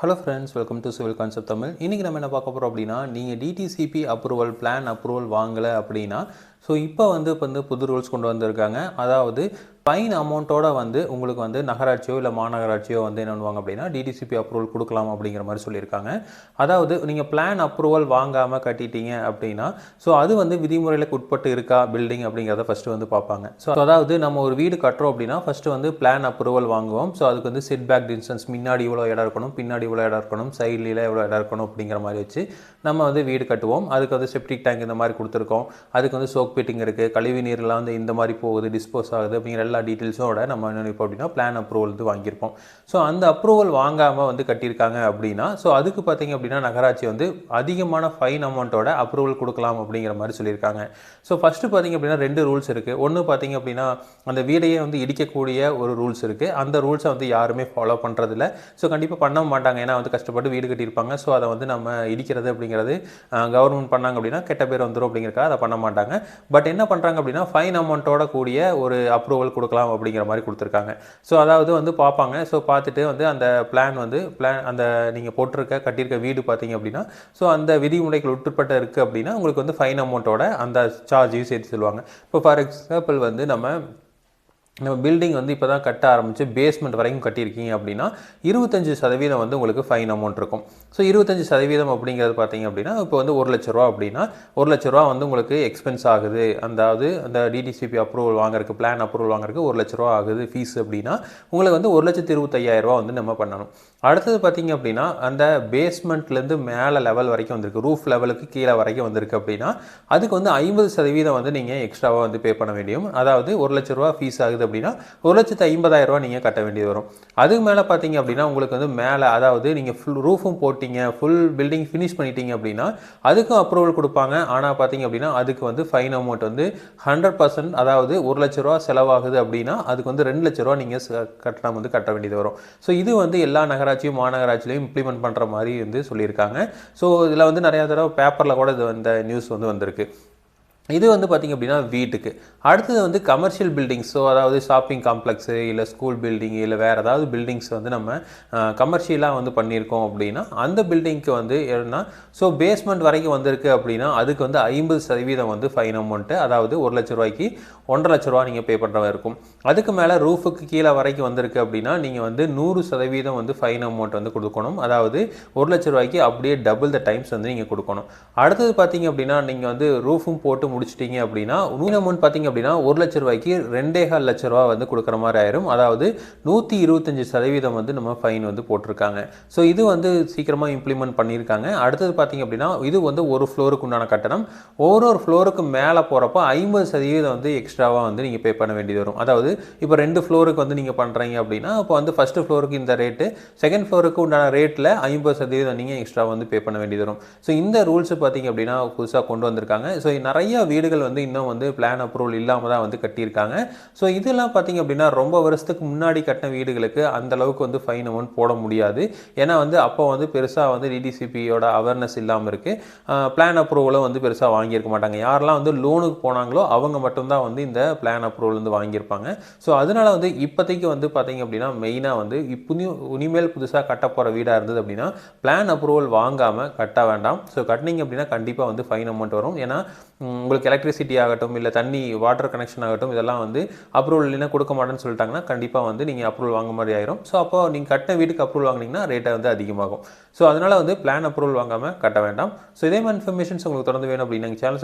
Hello friends welcome to civil concept Tamil இன்றைக்கி நம்ம என்ன பார்க்க போகிறோம் அப்படின்னா நீங்கள் டிடிசிபி அப்ரூவல் பிளான் அப்ரூவல் வாங்கலை அப்படின்னா ஸோ இப்போ வந்து இப்போ வந்து புது ரூல்ஸ் கொண்டு வந்திருக்காங்க. அதாவது ஃபைன் அமௌண்ட்டோட வந்து உங்களுக்கு வந்து நகராட்சியோ இல்லை மாநகராட்சியோ வந்து என்ன பண்ணுவாங்க அப்படின்னா டிடிசிபி அப்ரூவல் கொடுக்கலாம் அப்படிங்கிற மாதிரி சொல்லியிருக்காங்க. அதாவது நீங்கள் பிளான் அப்ரூவல் வாங்காமல் கட்டிட்டீங்க அப்படின்னா ஸோ அது வந்து விதிமுறைகளுக்கு உட்பட்டு இருக்கா பில்டிங் அப்படிங்கிறத ஃபஸ்ட்டு வந்து பார்ப்பாங்க. ஸோ அதாவது நம்ம ஒரு வீடு கட்டுறோம் அப்படின்னா ஃபஸ்ட்டு வந்து பிளான் அப்ரூவல் வாங்குவோம். ஸோ அதுக்கு வந்து செட் பேக் டிஸ்டன்ஸ் முன்னாடி இவ்வளோ இடம் இருக்கணும் பின்னாடி இவ்வளோ இடம் இருக்கணும் சைட்லியில் எவ்வளோ இடம் இருக்கணும் அப்படிங்கிற மாதிரி வச்சு நம்ம வந்து வீடு கட்டுவோம். அதுக்கு வந்து செப்டிக் டேங்க் இந்த மாதிரி கொடுத்துருக்கோம். அதுக்கு வந்து சோக் பிட்டிங் இருக்குது கழிவு நீர்லாம் வந்து இந்த மாதிரி போகுது டிஸ்போஸ் ஆகுது அப்படிங்கிற எல்லா டீட்டெயில்ஸோட நம்ம என்ன இப்போ அப்படின்னா பிளான் அப்ரூவல் வந்து வாங்கியிருப்போம். ஸோ அந்த அப்ரூவல் வாங்காமல் வந்து கட்டியிருக்காங்க அப்படின்னா ஸோ அதுக்கு பார்த்தீங்க அப்படின்னா நகராட்சி வந்து அதிகமான ஃபைன் அமௌண்ட்டோட அப்ரூவல் கொடுக்கலாம் அப்படிங்கிற மாதிரி சொல்லியிருக்காங்க. ஸோ ஃபஸ்ட்டு பார்த்தீங்க அப்படின்னா ரெண்டு ரூல்ஸ் இருக்குது ஒன்று பார்த்தீங்க அப்படின்னா அந்த வீடையே வந்து இடிக்கக்கூடிய ஒரு ரூல்ஸ் இருக்குது அந்த ரூல்ஸை வந்து யாருமே ஃபாலோ பண்ணுறதில்ல ஸோ கண்டிப்பாக பண்ண மாட்டாங்க. ஏன்னா வந்து கஷ்டப்பட்டு வீடு கட்டியிருப்பாங்க. ஸோ அதை வந்து நம்ம இடிக்கிறது அப்படிங்கிறது கவர்மெண்ட் பண்ணாங்க அப்படின்னா கெட்ட பேர் வந்துடும் அப்படிங்கிறக்காக அதை பண்ண மாட்டாங்க. பட் என்ன பண்ணுறாங்க அப்படின்னா ஃபைன் அமௌண்ட்டோட கூடிய ஒரு அப்ரூவல் கொடுக்கலாம் அப்படிங்கிற மாதிரி கொடுத்துருக்காங்க. ஸோ அதாவது வந்து பார்ப்பாங்க. ஸோ பார்த்துட்டு வந்து அந்த பிளான் வந்து பிளான் அந்த நீங்கள் போட்டிருக்க கட்டியிருக்க வீடு பார்த்தீங்க அப்படின்னா ஸோ அந்த விதிமுறைகள் உட்பட்ட இருக்குது அப்படின்னா உங்களுக்கு வந்து ஃபைன் அமௌண்ட்டோட அந்த சார்ஜையும் சேர்த்து சொல்லுவாங்க. இப்போ ஃபார் எக்ஸாம்பிள் வந்து நம்ம நம்ம பில்டிங் வந்து இப்போ தான் கட்ட ஆரம்பித்து பேஸ்மெண்ட் வரைக்கும் கட்டியிருக்கீங்க அப்படின்னா இருபத்தஞ்சி சதவீதம் வந்து உங்களுக்கு ஃபைன் அமௌண்ட் இருக்கும். ஸோ இருபத்தஞ்சு சதவீதம் அப்படிங்கிறது பார்த்தீங்க அப்படின்னா இப்போ வந்து ஒரு லட்ச ரூபா அப்படின்னா ஒரு லட்ச ரூபா வந்து உங்களுக்கு எக்ஸ்பென்ஸ் ஆகுது. அதாவது அந்த டிடிசிபி அப்ரூவல் வாங்குறதுக்கு பிளான் அப்ரூவல் வாங்குறதுக்கு ஒரு லட்ச ரூபா ஆகுது ஃபீஸ் அப்படின்னா உங்களுக்கு வந்து ஒரு லட்சத்து இருபத்தையாயிரம் ரூபா வந்து நம்ம பண்ணணும். அடுத்தது பார்த்தீங்க அப்படின்னா அந்த பேஸ்மெண்ட்லேருந்து மேலே லெவல் வரைக்கும் வந்திருக்கு. ரூஃப் லெவலுக்கு கீழே வரைக்கும் வந்திருக்கு அப்படின்னா அதுக்கு வந்து ஐம்பது சதவீதம் வந்து நீங்கள் எக்ஸ்ட்ராவாக வந்து பே பண்ண வேண்டியும் அதாவது ஒரு லட்ச ரூபா ஃபீஸ் ஆகுது அப்படின்னா ஒரு லட்சத்து ஐம்பதாயிரம் ரூபா நீங்கள் கட்ட வேண்டியது வரும். அதுக்கு மேலே பார்த்தீங்க அப்படின்னா உங்களுக்கு வந்து மேலே அதாவது நீங்கள் ஃபுல் ரூஃபும் போட்டிங்க ஃபுல் பில்டிங் ஃபினிஷ் பண்ணிட்டீங்க அப்படின்னா அதுக்கும் அப்ரூவல் கொடுப்பாங்க. ஆனால் பார்த்தீங்க அப்படின்னா அதுக்கு வந்து ஃபைன் அமௌண்ட் வந்து ஹண்ட்ரட் பர்சன்ட் அதாவது ஒரு லட்ச ரூபா செலவாகுது அப்படின்னா அதுக்கு வந்து ரெண்டு லட்ச ரூபா நீங்கள் கட்டணம் வந்து கட்ட வேண்டியது வரும். ஸோ இது வந்து எல்லா நகராட்சியும் மாநகராட்சியிலையும் இம்ப்ளிமெண்ட் பண்ணுற மாதிரி வந்து சொல்லியிருக்காங்க. ஸோ இதில் வந்து நிறையா தடவை பேப்பரில் கூட இது வந்த நியூஸ் வந்து வந்திருக்கு. இது வந்து பார்த்திங்க அப்படின்னா வீட்டுக்கு. அடுத்தது வந்து கமர்ஷியல் பில்டிங்ஸ் ஸோ அதாவது ஷாப்பிங் காம்ப்ளெக்ஸு இல்லை ஸ்கூல் பில்டிங் இல்லை வேறு ஏதாவது பில்டிங்ஸ் வந்து நம்ம கமர்ஷியலாக வந்து பண்ணியிருக்கோம் அப்படின்னா அந்த பில்டிங்க்கு வந்து என்னன்னா ஸோ பேஸ்மெண்ட் வரைக்கும் வந்திருக்கு அப்படின்னா அதுக்கு வந்து ஐம்பது சதவீதம் வந்து ஃபைன் அமௌண்ட்டு அதாவது ஒரு லட்ச ரூபாய்க்கு ஒன்றரை லட்ச ரூபா நீங்கள் பே பண்ணுற மாதிரி இருக்கும். அதுக்கு மேலே ரூஃபுக்கு கீழே வரைக்கும் வந்திருக்கு அப்படின்னா நீங்கள் வந்து நூறு சதவீதம் வந்து ஃபைன் அமௌண்ட் வந்து கொடுக்கணும். அதாவது ஒரு லட்ச ரூபாய்க்கு அப்படியே டபுள் த டைம்ஸ் வந்து நீங்கள் கொடுக்கணும். அடுத்தது பார்த்தீங்க அப்படின்னா நீங்கள் வந்து ரூஃபும் போட்டு முடிச்சிட்டிங்க அப்படின்னா நூறு அமௌண்ட் பார்த்தீங்க அப்படின்னா ஒரு லட்ச ரூபாய்க்கு ரெண்டே கால் லட்ச ரூபா வந்து கொடுக்குற மாதிரி ஆயிரும். அதாவது நூற்றி இருபத்தஞ்சி சதவீதம் வந்து நம்ம ஃபைன் வந்து போட்டிருக்காங்க. ஸோ இது வந்து சீக்கிரமாக இம்ப்ளிமெண்ட் பண்ணியிருக்காங்க. அடுத்தது பார்த்தீங்க அப்படின்னா இது வந்து ஒரு ஃப்ளோருக்கு உண்டான கட்டணம். ஒரு ஒரு ஃப்ளோருக்கு மேலே போகிறப்போ ஐம்பது சதவீதம் வந்து எக்ஸ்ட்ராவாக வந்து நீங்கள் பே பண்ண வேண்டியது வரும். அதாவது இப்போ ரெண்டு ஃப்ளோருக்கு வந்து நீங்கள் பண்ணுறீங்க அப்படின்னா இப்போ வந்து ஃபஸ்ட்டு ஃப்ளோருக்கு இந்த ரேட்டு செகண்ட் ஃப்ளோருக்கு உண்டான ரேட்டில் ஐம்பது சதவீதம் நீங்கள் எக்ஸ்ட்ரா வந்து பே பண்ண வேண்டியது வரும். ஸோ இந்த ரூல்ஸ் பார்த்தீங்க அப்படின்னா புதுசாக கொண்டு வந்திருக்காங்க. ஸோ நிறைய வீடுகள் வந்து இன்னும் வந்து பிளான் அப்ரூவல் இல்லாமல் தான் வந்து கட்டியிருக்காங்க. ஸோ இதெல்லாம் பார்த்தீங்க அப்படின்னா ரொம்ப வருஷத்துக்கு முன்னாடி கட்டின வீடுகளுக்கு அந்த அளவுக்கு வந்து ஃபைன் அமௌண்ட் போட முடியாது. ஏன்னா வந்து அப்போ வந்து பெருசாக வந்து டிடிசிபியோட அவேர்னஸ் இல்லாமல் இருக்குது பிளான் அப்ரூவலும் வந்து பெருசாக வாங்கியிருக்க மாட்டாங்க. யாரெல்லாம் வந்து லோனுக்கு போனாங்களோ அவங்க மட்டும்தான் வந்து இந்த பிளான் அப்ரூவல் வந்து வாங்கியிருப்பாங்க. ஸோ அதனால வந்து இப்போதைக்கு வந்து பார்த்தீங்க அப்படின்னா மெயினாக வந்து இப்போ இனிமேல் புதுசாக கட்ட போகிற வீடாக இருந்தது அப்படின்னா பிளான் அப்ரூவல் வாங்காமல் கட்ட வேண்டாம். ஸோ கட்டினீங்க அப்படின்னா கண்டிப்பாக வந்து ஃபைன் அமௌண்ட் வரும். ஏன்னா உங்களுக்கு எலக்ட்ரிசிட்டி ஆகட்டும் இல்லை தண்ணி வாட்டர் கனெக்ஷன் ஆகட்டும் இதெல்லாம் வந்து அப்ரூவல் இல்லைன்னா கொடுக்க மாட்டேன்னு சொல்லிட்டாங்கன்னா கண்டிப்பாக வந்து நீங்கள் அப்ரூவல் வாங்க மாதிரி ஆயிரும். ஸோ அப்போ நீங்கள் கட்டின வீட்டுக்கு அப்ரூவல் வாங்கினீங்கன்னா ரேட்டை வந்து அதிகமாகும். ஸோ அதனால் வந்து பிளான் அப்ரூவல் வாங்காமல் கட்ட வேண்டாம். ஸோ இதே மாதிரி இன்ஃபர்மேஷன்ஸ் உங்களுக்கு தொடர்ந்து வேணும் அப்படின்னு சேனல்